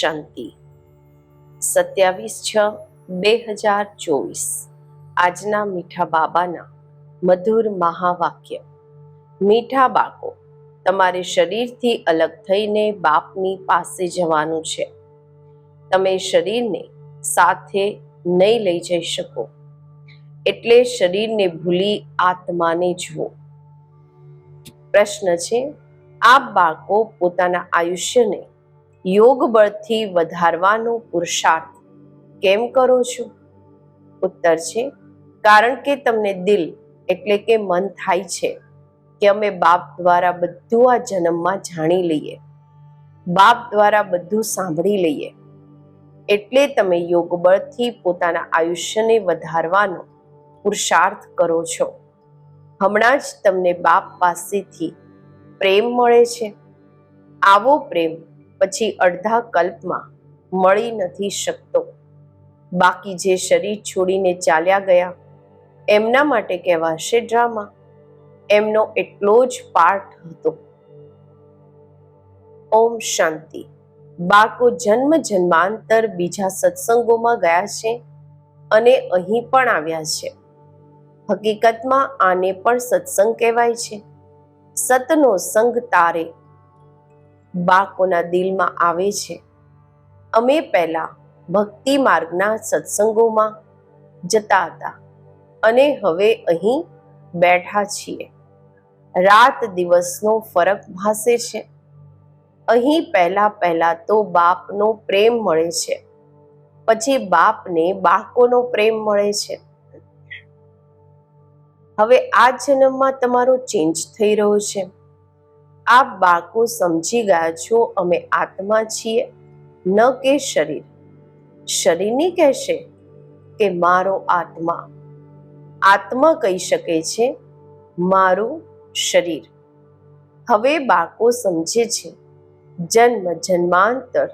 શાંતિ. સત્યાવીસ છ, બે હજાર ચોવીસ. આજના મીઠા બાબાના મધુર મહાવાક્ય. મીઠા બાળકો, તમારે શરીરથી અલગ થઈને બાપની પાસે જવાનું છે. તમે શરીરને સાથે નહીં લઈ જઈ શકો. એટલે શરીરને ભૂલી આત્માને જુઓ. પ્રશ્ન છે, આપ બાળકો પોતાના આયુષ્યને યોગ બળથી વધારવાનો પુરુષાર્થ. કેમ કરો છો? ઉત્તર છે, કારણ કે તમને દિલ એટલે કે મન થાય છે કે અમે બાપ દ્વારા બધું આ જન્મમાં જાણી લઈએ. બાપ દ્વારા બધું સાંભળી લઈએ. એટલે તમે યોગ બળથી પોતાના આયુષ્યને વધારવાનો પુરુષાર્થ કરો છો. હમણાં જ તમને બાપ પાસેથી પ્રેમ મળે છે. આવો પ્રેમ પછી અડધા કલ્પમાં મળી નથી શકતો. બાકી જે શરીર છોડીને ચાલ્યા ગયા, એમના માટે કહેવાશે ડ્રામા. એમનો એટલો જ પાઠ હતો. ઓમ શાંતિ. બાળકો જન્મ જન્માંતર બીજા સત્સંગોમાં ગયા છે અને અહીં પણ આવ્યા છે. હકીકતમાં આને પણ સત્સંગ કહેવાય છે. સતનો સંગ તારે બાળકોના દિલમાં આવે છે. અમે પહેલા ભક્તિ માર્ગના સત્સંગોમાં જતા હતા અને હવે અહીં બેઠા છીએ. રાત દિવસનો ફરક ભાસે છે. અહીં પહેલા પહેલા તો બાપનો પ્રેમ મળે છે. પછી બાપને બાળકોનો પ્રેમ મળે છે. હવે આ જન્મમાં તમારો ચેન્જ થઈ રહ્યો છે. આપ બાળકો સમજી ગયા છો, અમે આત્મા છીએ, ન કે શરીર. શરીરની કહેશે કે મારો આત્મા. આત્મા કહી શકે છે, મારું શરીર. હવે બાળકો સમજે છે, જન્મ જન્માંતર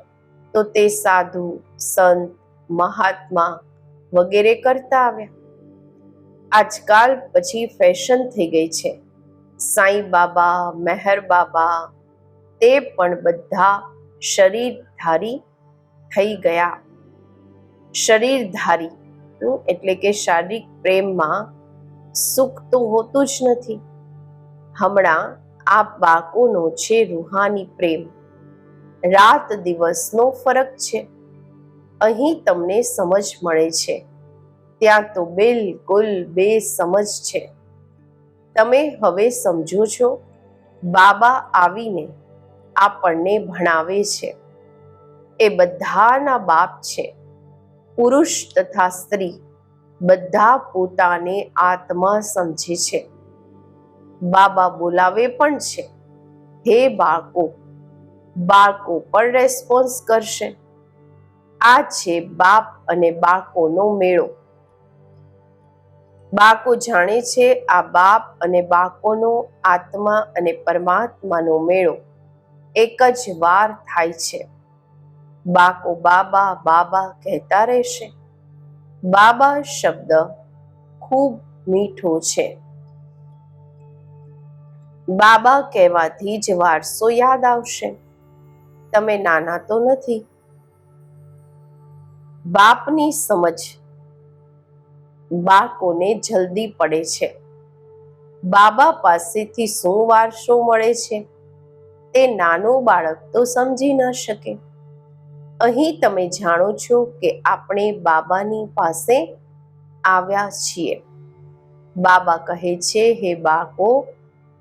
તો તે સાધુ, સંત, મહાત્મા વગેરે કરતા આવ્યા. આજકાલ પછી ફેશન થઈ ગઈ છે. સાંઈ બાબા, મહેર બાબા, તે પણ બધા શરીરધારી થઈ ગયા. શરીરધારી એટલે કે શારીરિક પ્રેમમાં સુખ તો હોતું જ નથી. હમણાં આ બાળકોનો છે રૂહાની પ્રેમ. રાત દિવસનો ફરક છે. અહીં તમને સમજ મળે છે. ત્યાં તો બિલકુલ બે સમજ છે. તમે હવે સમજો છો, બાબા આવીને આપણને ભણાવે છે. એ બધાના બાપ છે. પુરુષ તથા સ્ત્રી બધા પોતાને આત્મા સમજે છે. બાબા બોલાવે પણ છે. હે બાળકો બાળકો પણ રેસ્પોન્સ કરશે. આ છે બાપ અને બાળકોનો મેળો. બાળકો જાણે છે આ બાપ અને બાકોનો આત્મા અને પરમાત્માનો મેળો. એક જ વાર થાય છે. બાકો બાબા બાબા કહેતા રહેશે. બાબા શબ્દ ખૂબ મીઠો છે. બાબા કહેવાથી જ વારસો યાદ આવશે. તમે નાના તો નથી. બાપની સમજ બાળકોને જલ્દી પડે છે. બાબા પાસેથી શું વારસો મળે છે? તે નાનો બાળક તો સમજી ન શકે. અહીં તમે જાણો છો કે આપણે બાબાની પાસે આવ્યા છીએ. બાબા કહે છે, હે બાળકો,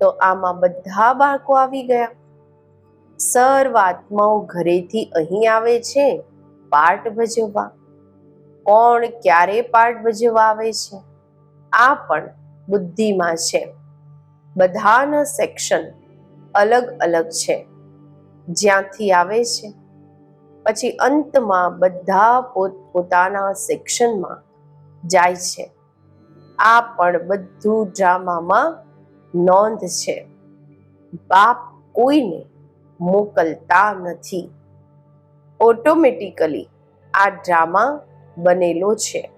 તો આમાં બધા બાળકો આવી ગયા. સર્વ આત્માઓ ઘરેથી અહીં આવે છે, પાઠ ભજવવા. કોણ ક્યારે પાઠ ભજવા આવે છે? આ પણ બુદ્ધિમાં છે. બધાના સેક્શન અલગ અલગ છે. જ્યાંથી આવે છે. પછી અંતમાં બધા પોતપોતાના સેક્શનમાં જાય છે. આ પણ બધું ડ્રામામાં નોંધ છે. બાપ કોઈને મોકલતા નથી. ઓટોમેટિકલી આ ડ્રામા બનેલો છે.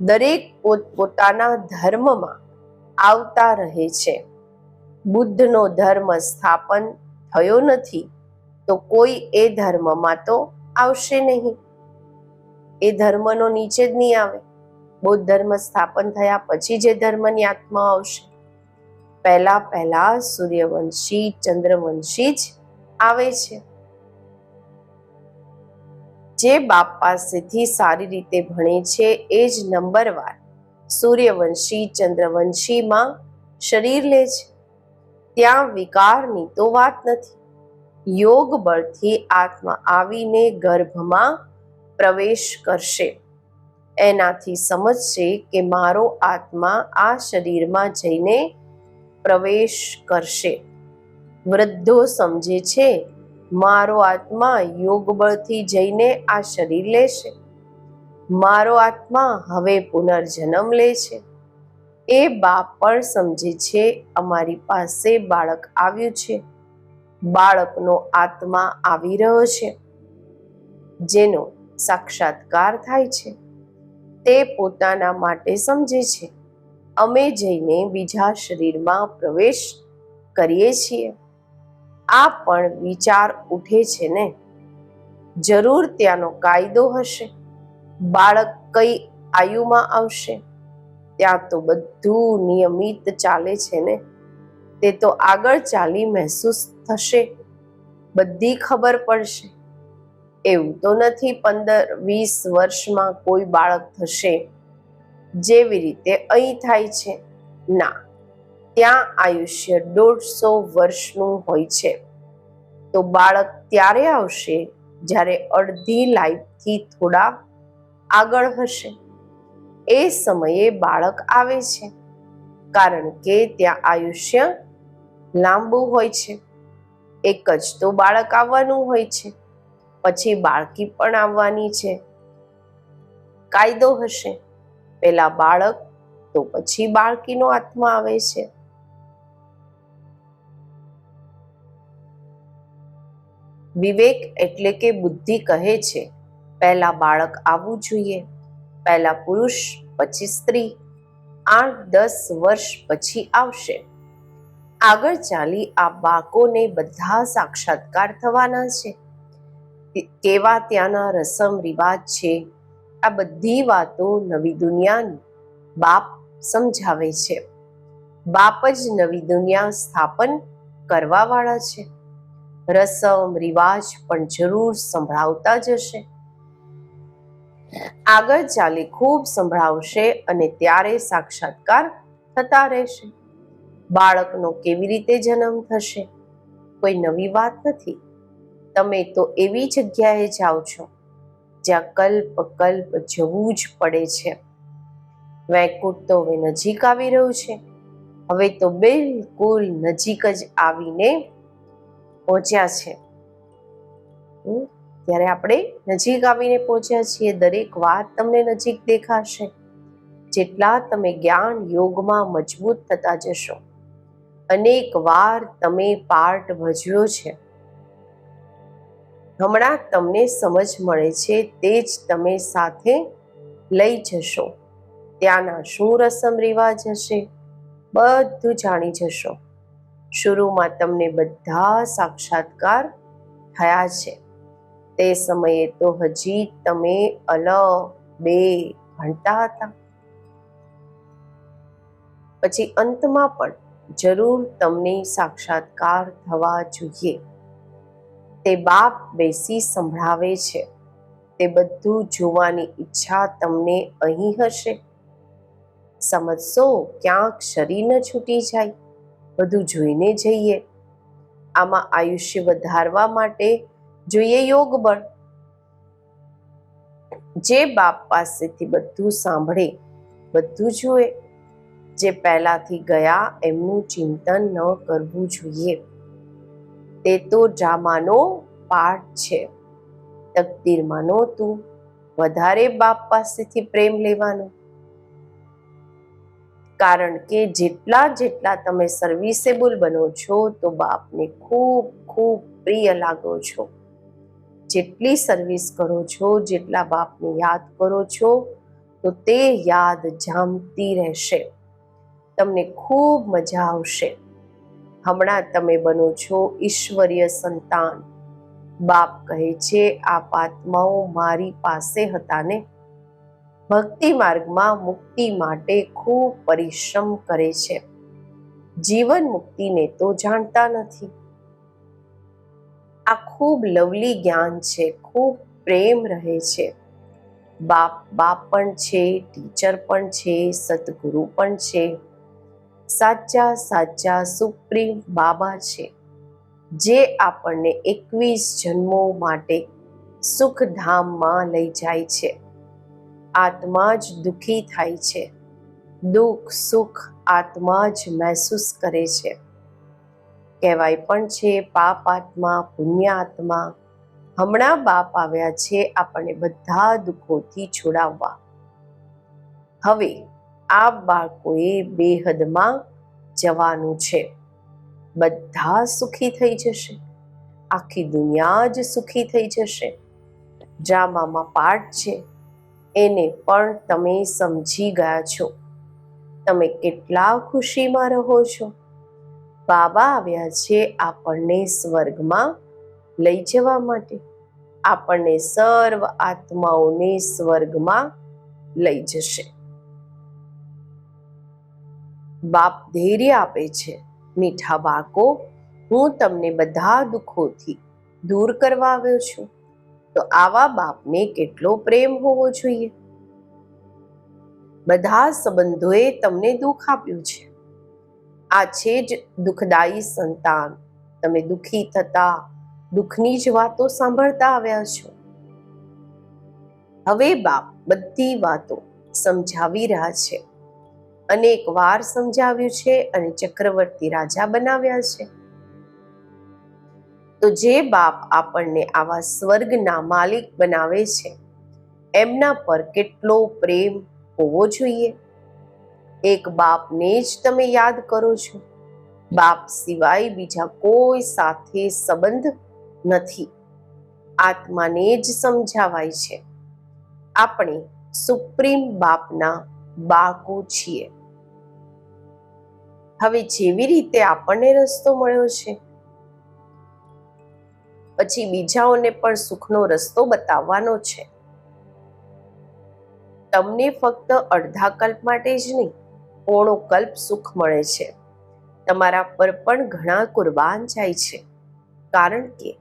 દરેક પોતપોતાના ધર્મમાં આવતા રહે છે. બુદ્ધનો ધર્મ સ્થાપન થયો નથી, તો કોઈ એ ધર્મમાં તો આવશે નહીં. એ ધર્મનો નીચે જ નહીં આવે. બૌદ્ધ ધર્મ સ્થાપન થયા પછી જે ધર્મની આત્મા આવશે. પહેલા પહેલા સૂર્યવંશી, ચંદ્રવંશી જ આવે છે. જે બાપ પાસેથી સારી રીતે ભણે છે, એ જ નંબરવાર સૂર્યવંશી, ચંદ્રવંશીમાં શરીર લે છે. ત્યાં વિકારની તો વાત નથી. યોગ બળથી આત્મા આવીને ગર્ભમાં પ્રવેશ કરશે. એનાથી સમજશે કે મારો આત્મા આ શરીરમાં જઈને પ્રવેશ કરશે. વૃદ્ધો સમજે છે મારો આત્મા યોગ બળથી જઈને આ શરીર લેશે મારો આત્મા હવે પુનર્જન્મ લે છે. એ બાપ પણ સમજે છે અમારી પાસે બાળક આવ્યું છે. બાળકનો આત્મા આવી રહ્યો છે. જેનો સાક્ષાત્કાર થાય છે. તે પોતાના માટે સમજે છે. અમે જઈને બીજા શરીરમાં પ્રવેશ કરીએ છીએ. આ પણ વિચાર ઉઠે છે ને? જરૂર ત્યાંનો કાયદો હશે. બાળક કઈ આયુમાં આવશે? ત્યાં તો બધું નિયમિત ચાલે છે ને? તે તો આગળ ચાલી મહેસૂસ થશે. બધી ખબર પડશે. એવું તો નથી પંદર, વીસ વર્ષમાં કોઈ બાળક થશે. જેવી રીતે અહીં થાય છે. ના ત્યાં આયુષ્ય દોઢસો વર્ષનું હોય છે. તો બાળક ત્યારે આવશે જ્યારે અડધી લાઈફથી થોડા આગળ હશે. એ સમયે બાળક આવે છે, કારણ કે ત્યાં આયુષ્ય લાંબુ હોય છે. એક જ તો બાળક આવવાનું હોય છે, પછી બાળકી પણ આવવાની છે. કાયદો હશે, પહેલાં બાળક, તો પછી બાળકીનો આત્મા આવે છે. વિવેક એટલે કે બુદ્ધિ કહે છે, પહેલા બાળક આવવું જોઈએ, પહેલા પુરુષ, પછી સ્ત્રી, આઠ, દસ વર્ષ પછી આવશે. આગળ ચાલી આ બાળકોને બધા સાક્ષાત્કાર થવાના છે. કેવા ત્યાંના રસમ રિવાજ છે, આ બધી વાતો નવી દુનિયાની બાપ સમજાવે છે. બાપ જ નવી દુનિયા સ્થાપન કરવાવાળા છે. રસમ, રિવાજ પણ જરૂર સંભળાવતા જ હશે. આગળ ચાલી ખૂબ સંભળાવશે અને ત્યારે સાક્ષાત્કાર થતા રહેશે. બાળકનો કેવી રીતે જન્મ થશે? કોઈ નવી વાત નથી. તમે તો એવી જગ્યાએ જાઓ છો, જ્યાં કલ્પ કલ્પ જવું જ પડે છે. વૈકુંઠ તો હવે નજીક આવી રહ્યું છે. હવે તો બિલકુલ નજીક જ આવીને પહોંચ્યા છે. ત્યારે આપણે નજીક આવીને પહોંચ્યા છીએ. દરેક વાત તમને નજીક દેખાશે. જેટલા તમે જ્ઞાન યોગમાં મજબૂત થતા જશો. અનેક વાર તમે પાર્ટ ભજ્યો છે. હમણાં તમને સમજ મળે છે, તે જ તમે સાથે લઈ જશો. ત્યાંના શું રસમ રિવાજ હશે, બધું જાણી જશો. શરૂમાં તમને બધા સાક્ષાત્કાર થયા છે. તે સમયે તો હજી તમે અલ, બે ભણતા હતા. પછી અંતમાં પણ જરૂર તમને સાક્ષાત્કાર થવા જોઈએ. તે બાપ બેસી સંભળાવે છે. તે બધું જોવાની ઈચ્છા તમને અહીં હશે. સમજશો, ક્યાંક શરીર ન છૂટી જાય. બધું જોઈને જઈએ. આમાં આયુષ્ય વધારવા માટે જોઈએ યોગ બળ. જે બાપ પાસેથી બધું સાંભળે, બધું જુએ, જે પહેલાથી ગયા એમનું ચિંતન ન કરવું જોઈએ. તે તો ડ્રામાનો પાઠ છે. તકદીરમાં નહોતું વધારે બાપ પાસેથી પ્રેમ લેવાનો. કારણ કે જેટલા જેટલા તમે સર્વિસેબલ બનો છો, તો બાપને ખૂબ ખૂબ પ્રિય લાગો છો. જેટલી સર્વિસ કરો છો, જેટલા બાપને યાદ કરો છો, તો તે યાદ જામતી રહેશે. તમને ખૂબ મજા આવશે. હમણાં તમે બનો છો ઈશ્વરીય સંતાન. બાપ કહે છે આ આત્માઓ મારી પાસે હતા ને? ભક્તિ માર્ગમાં મુક્તિ માટે ખૂબ પરિશ્રમ કરે છે. જીવન મુક્તિને તો જાણતા નથી. આ ખૂબ લવલી જ્ઞાન છે, ખૂબ પ્રેમ રહે છે. બાપ બાપ પણ છે, ટીચર પણ છે, સદગુરુ પણ છે. સાચા સાચા સુપ્રીમ બાબા છે. જે આપણને એકવીસ જન્મો માટે સુખધામમાં લઈ જાય છે. આત્મા જ દુઃખી થાય છે. દુઃખ, સુખ આત્મા જ મહેસૂસ કરે છે. કહેવાય પણ છે, પાપ આત્મા, પુણ્ય આત્મા. હમણાં બાપ આવ્યા છે આપણને બધા દુઃખોથી છોડાવવા. હવે આ બાળકોએ બેહદમાં જવાનું છે. બધા સુખી થઈ જશે. આખી દુનિયા જ સુખી થઈ જશે. ડ્રામામાં પાઠ છે. એને પણ તમે સમજી ગયા છો. તમે કેટલા ખુશીમાં રહો છો. બાબા આવ્યા છે આપણને સ્વર્ગમાં લઈ જવા માટે. આપણને સર્વ આત્માઓને સ્વર્ગમાં લઈ જશે. બાપ ધૈર્ય આપે છે. મીઠા બાકો હું તમને બધા દુઃખોથી દૂર કરવા આવ્યો છું. તો આવા બાપને કેટલો પ્રેમ હોવો જોઈએ? બધા સંબંધોએ તમને દુઃખ આપ્યું છે. આ છે જ દુઃખદાયી સંતાન. તમે દુઃખી થતા, દુઃખની જ વાતો સાંભળતા આવ્યા છો. હવે બાપ બધી વાતો સમજાવી રહ્યા છે. અનેક વાર સમજાવ્યું છે અને ચક્રવર્તી રાજા બનાવ્યા છે. તો જે બાપ આપણને આવા સ્વર્ગના માલિક બનાવે છે, એમના પર કેટલો પ્રેમ હોવો જોઈએ? એક બાપને જ તમે યાદ કરો છો. બાપ સિવાય બીજા કોઈ સાથે સંબંધ નથી. આત્માને જ સમજાવાય છે. આપણે સુપ્રીમ બાપના બાળકો છીએ. હવે જેવી રીતે આપણને રસ્તો મળ્યો છે પછી બીજાઓને પણ સુખનો રસ્તો બતાવવાનો છે. તમને ફક્ત અડધા કલ્પ માટે જ નહીં, પોણો કલ્પ સુખ મળે છે. તમારા પર પણ ઘણા કુરબાન જાય છે. કારણ કે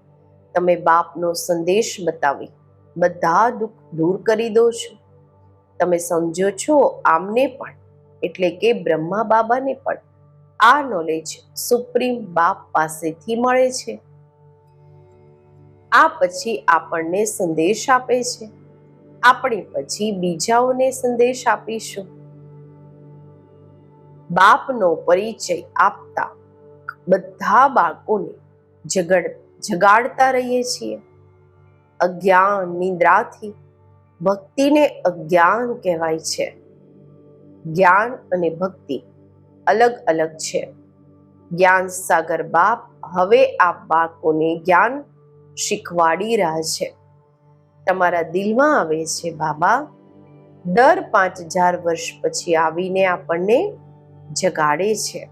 તમે બાપનો સંદેશ બતાવી, બધા દુઃખ દૂર કરી દો છો. તમે સમજો છો આમને પણ, એટલે કે બ્રહ્મા બાબાને પણ. આ નોલેજ સુપ્રીમ બાપ પાસેથી મળે છે. આ પછી આપણને સંદેશ આપે છે. આપણે પછી બીજાઓને સંદેશ આપીશું. બાપનો પરિચય આપતા બધા બાળકોને જગડ, જગાડતા રહીએ છીએ. અજ્ઞાન નિદ્રાથી ભક્તિને અજ્ઞાન કહેવાય છે. જ્ઞાન અને ભક્તિ અલગ અલગ છે. જ્ઞાન સાગર બાપ, હવે આ બાળકોને જ્ઞાન શીખવાડી રહ્યા છે. તમારા દિલમાં આવે છે, બાબા, દર પાંચ હજાર વર્ષ પછી આવીને આપણને જગાડે છે.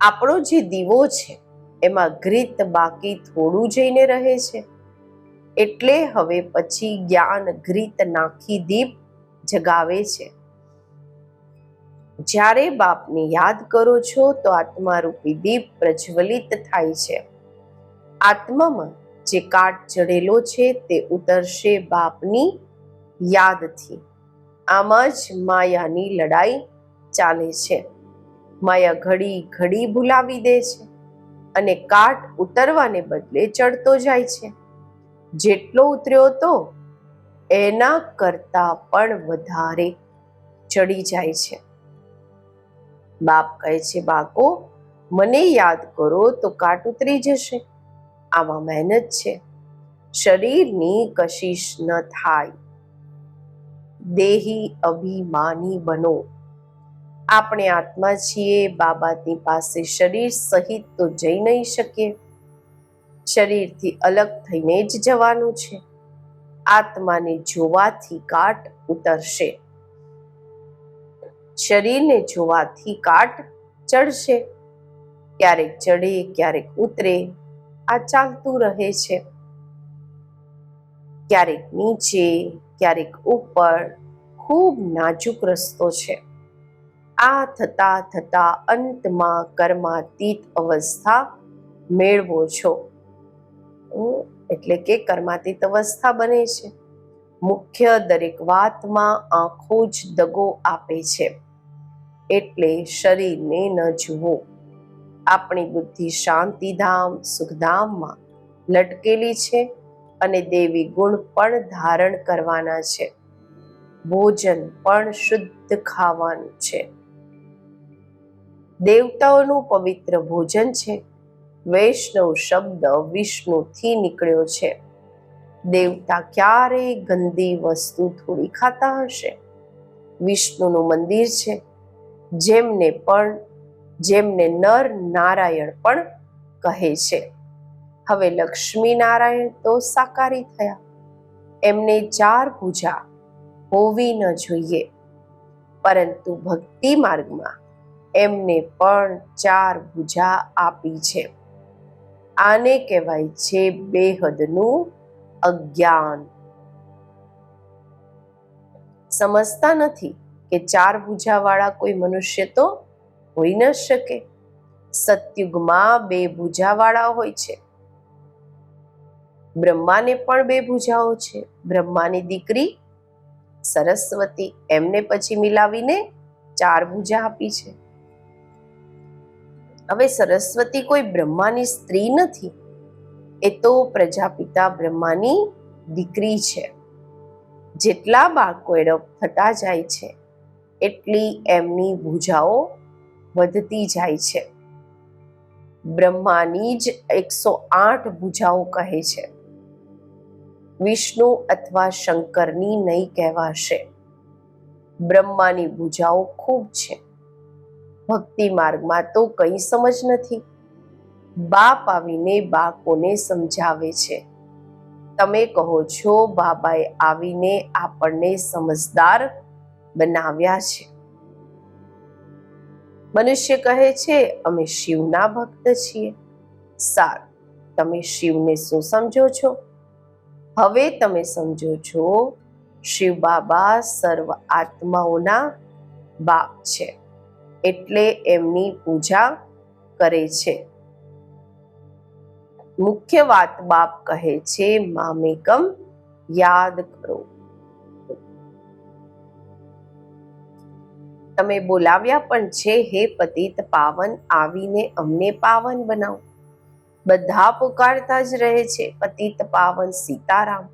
આપણો જે દીવો છે, એમાં ગ્રીત બાકી થોડું જઈને રહે છે. એટલે હવે પછી જ્ઞાન ગ્રીત નાખી દીપ જગાવે છે. જ્યારે બાપને યાદ કરો છો, તો આત્મારૂપી દીપ પ્રજ્વલિત થાય છે. આત્મામાં જે કાટ ચડેલો છે તે ઉતરશે બાપની યાદથી. આમાં જ માયાની લડાઈ ચાલે છે. માયા ઘડી ઘડી ભૂલાવી દે છે અને કાટ ઉતરવાને બદલે ચડતો જાય છે. જેટલો ઉતર્યો તો એના કરતા પણ વધારે ચડી જાય છે. બાપ કહે છે બાકો મને યાદ કરો તો કાટ ઉતરી જશે. આમાં મહેનત છે. શરીરની કશિશ ન થાય. દેહી અભિમાની બનો. આપણે આત્મા છીએ, બાબાની પાસે શરીર સહિત તો જઈ નહીં શકીએ. શરીરથી અલગ થઈને જ જવાનું છે. આત્માને જોવાથી કાટ ઉતરશે. શરીરને જોવાથી કાટ ચડશે. ક્યારેક ચડે, ક્યારેક ઉતરે. આ ચાલતું રહે છે. ક્યારેક નીચે, ક્યારેક ઉપર, ખૂબ નાજુક રસ્તો છે. આ થતા થતા અંતમાં કર્માતીત અવસ્થા મેળવો છો. એટલે કે કર્માતીત અવસ્થા બને છે. મુખ્ય દરેક વાતમાં આંખો જ દગો આપે છે. એટલે શરીરને ન જુઓ. આપણી બુદ્ધિ શાંતિધામ, સુખધામમાં લટકેલી છે અને દેવી ગુણ પણ ધારણ કરવાના છે. ભોજન પણ શુદ્ધ ખાવાનું છે. દેવતાઓનું પવિત્ર ભોજન છે. વૈષ્ણવ શબ્દ વિષ્ણુથી નીકળ્યો છે. દેવતા ક્યારેય ગંદી વસ્તુ થોડી ખાતા હશે? વિષ્ણુનું મંદિર છે. જેમને પણ જેમને નર નારાયણ પણ કહે છે. હવે લક્ષ્મી નારાયણ તો સાકારી થયા. એમને ચાર પૂજા હોવી ન જોઈએ. પરંતુ ભક્તિ માર્ગમાં એમને પણ ચાર ભુજા આપી છે. આને કહેવાય છે બેહદનું અજ્ઞાન. સમજતા નથી કે ચાર ભુજાવાળા કોઈ મનુષ્ય તો હોઈ ન શકે. સતયુગમાં બે ભૂજાવાળા હોય છે. બ્રહ્માને પણ બે ભૂજાઓ છે. બ્રહ્માની દીકરી સરસ્વતી એમને પછી મિલાવીને ચાર ભૂજા આપી છે. હવે સરસ્વતી કોઈ બ્રહ્માની સ્ત્રી નથી. એ તો પ્રજાપિતા બ્રહ્માની દીકરી છે. જેટલા બાળકો એડોપ્ટ થતા જાય છે, એટલી એમની ભુજાઓ વધતી જાય છે. બ્રહ્માની જ એકસો આઠ ભુજાઓ કહે છે. વિષ્ણુ અથવા શંકરની નહીં કહેવાશે. બ્રહ્માની ભુજાઓ ખૂબ છે. ભક્તિ માર્ગમાં તો કંઈ સમજ નથી. બાપ આવીને બાળકોને સમજાવે છે. તમે કહો છો, બાબાએ આવીને આપણને સમજદાર બનાવ્યા છે. મનુષ્ય કહે છે, અમે શિવના ભક્ત છીએ. સારું, તમે શિવને શું સમજો છો? હવે તમે સમજો છો, શિવ બાબા સર્વ આત્માઓના બાપ છે, એટલે એમની પૂજા કરે છે. મુખ્ય વાત બાપ કહે છે, મામેકમ યાદ કરો. તમે બોલાવ્યા પણ છે હે પતિત પાવન, આવીને અમને પાવન બનાવો. બધા પુકારતા જ રહે છે પતિત પાવન સીતારામ.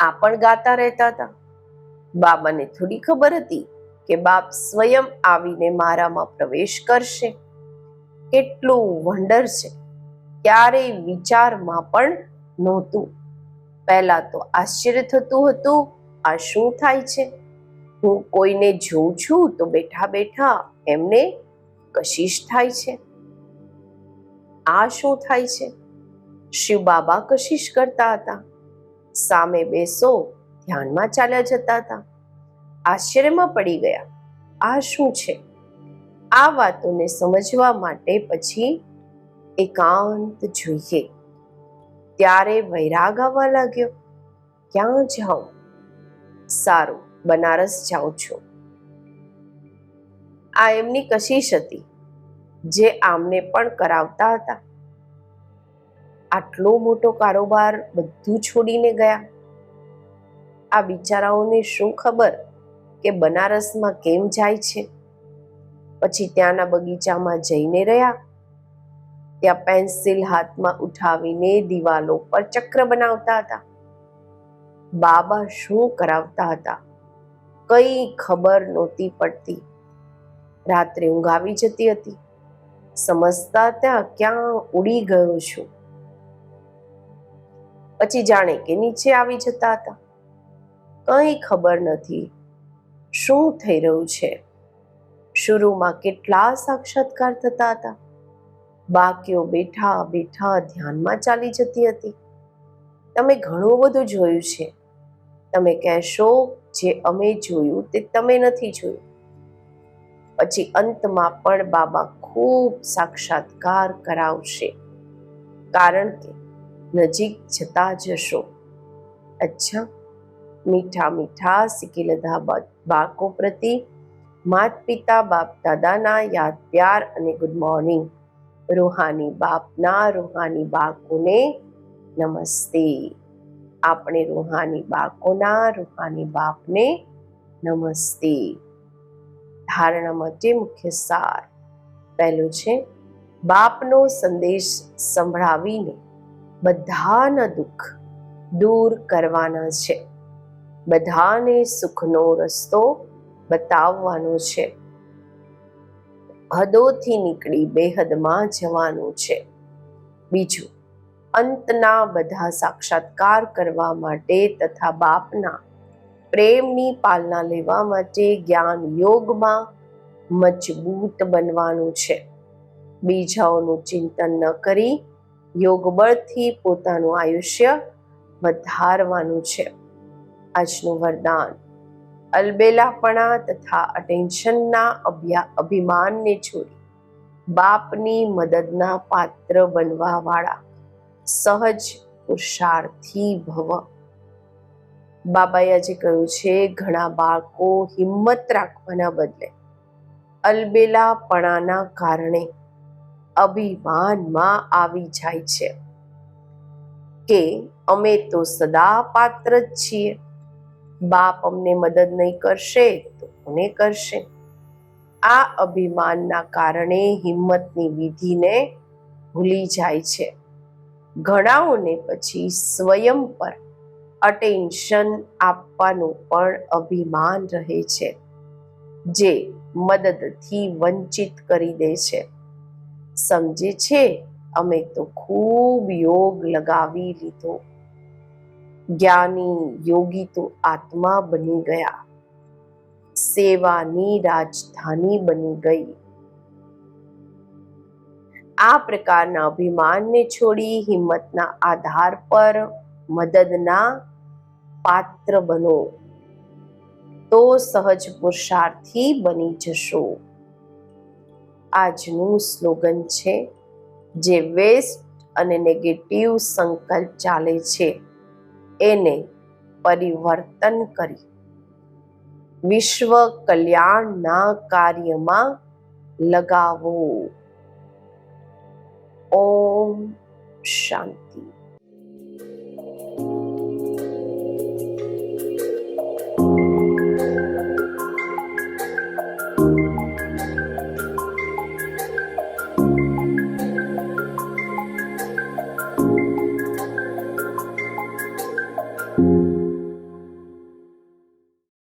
આ પણ ગાતા રહેતા હતા. બાબાને થોડી ખબર હતી કે બાપ સ્વયં આવીને મારામાં પ્રવેશ કરશે. કેટલું વંડર છે. ક્યારેય વિચારમાં પણ નહોતું. પહેલા તો આશ્ચર્ય થતું હતું, આ શું થાય છે? હું કોઈને જોઉં છું તો બેઠા બેઠા એમને કશિશ થાય છે. આ શું થાય છે? શિવ બાબા કશિશ કરતા હતા. સામે બેસો, ધ્યાનમાં ચાલ્યા જતા હતા. આશ્ચર્યમાં પડી ગયા. આ શું છે? આ વાતોને સમજવા માટે પછી એકાંત જોઈએ. ત્યારે વૈરાગ આવવા લાગ્યો. ક્યાં જાઉં? સારું બનારસ જાઉં છું. આ એમની કશિશ હતી, જે આમને પણ કરાવતા હતા. આટલો મોટો કારોબાર બધું છોડીને ગયા. આ બિચારાઓને શું ખબર કે બનારસમાં કેમ જાય છે? પછી ત્યાંના બગીચામાં જઈને રહ્યા. ત્યાં પેન્સિલ હાથમાં ઉઠાવીને દિવાલો પર ચક્ર બનાવતા હતા. બાબા શું કરાવતા હતા? કઈ ખબર નહોતી પડતી. રાત્રે ઊંઘ આવી જતી હતી. સમજતા ત્યાં ક્યાં ઉડી ગયો છું. પછી જાણે કે નીચે આવી જતા હતા. કંઈ ખબર નથી શું થઈ રહ્યું છે. શરૂમાં કેટલા સાક્ષાત્કાર થતા હતા. બાકીઓ બેઠા બેઠા ધ્યાનમાં ચાલી જતી હતી. તમે ઘણું બધું જોયું છે. તમે કહેશો જે અમે જોયું તે તમે નથી જોયું. પછી અંતમાં પણ બાબા ખૂબ સાક્ષાત્કાર કરાવશે. કારણ કે નજીક જતા જશો અચ્છા, મીઠા મીઠા શીખેલધા બાળકો પ્રતિ માત પિતા બાપ દાદાના યાદ પ્યાર અને ગુડ મોર્નિંગ રૂહાની બાપના રૂહાની બાળકોને નમસ્તે. આપણે રૂહાની બાળકોના, રૂહાની બાપને નમસ્તે. ધારણા માટે મુખ્ય સાર પહેલું છે, બાપનો સંદેશ સંભળાવીને બધાના દુઃખ દૂર કરવાના છે. બધાને સુખનો રસ્તો બતાવવાનો છે. હદોથી નીકળી બેહદમાં જવાનું છે. બીજું અંતના બધા સાક્ષાત્કાર કરવા માટે તથા બાપના પ્રેમની પાલના લેવા માટે જ્ઞાન યોગમાં મજબૂત બનવાનું છે. બીજાઓનું ચિંતન ન કરી યોગબળથી પોતાનું આયુષ્ય વધારવાનું છે. આજનું વરદાન અલબેલાપણા તથા અટેન્શનના અભ્યા, અભિમાનને છોડી બાપની મદદના પાત્ર બનવા વાળા સહજ પુરુષાર્થી ભવ. બાબાએ આજે કહ્યું છે, ઘણા બાળકો હિંમત રાખવાના બદલે અલબેલાપણાના કારણે અભિમાનમાં આવી જાય છે કે અમે તો સદા પાત્ર જ છીએ. બાપ અમને મદદ નહીં કરશે તો કોને કરશે? આ અભિમાનના કારણે હિંમતની વિધિને ભૂલી જાય છે. ઘણાઓને પછી સ્વયં પર અટેન્શન આપવાનું પણ અભિમાન રહે છે, જે મદદથી વંચિત કરી દે છે. સમજે છે, અમે તો ખૂબ યોગ લગાવી લીધો. જ્ઞાની યોગી તો આત્મા બની ગયા. સેવાની રાજધાની બની ગઈ. આ પ્રકારના અભિમાનને છોડી હિંમતના આધાર પર મદદના પાત્ર બનો. તો સહજ પુરુષાર્થી બની જશો. આજનું સ્લોગન છે, જે વેસ્ટ અને નેગેટિવ સંકલ્પ ચાલે છે, એને પરિવર્તન કરી. વિશ્વ કલ્યાણના કાર્યમાં લગાવો. ઓમ શાંતિ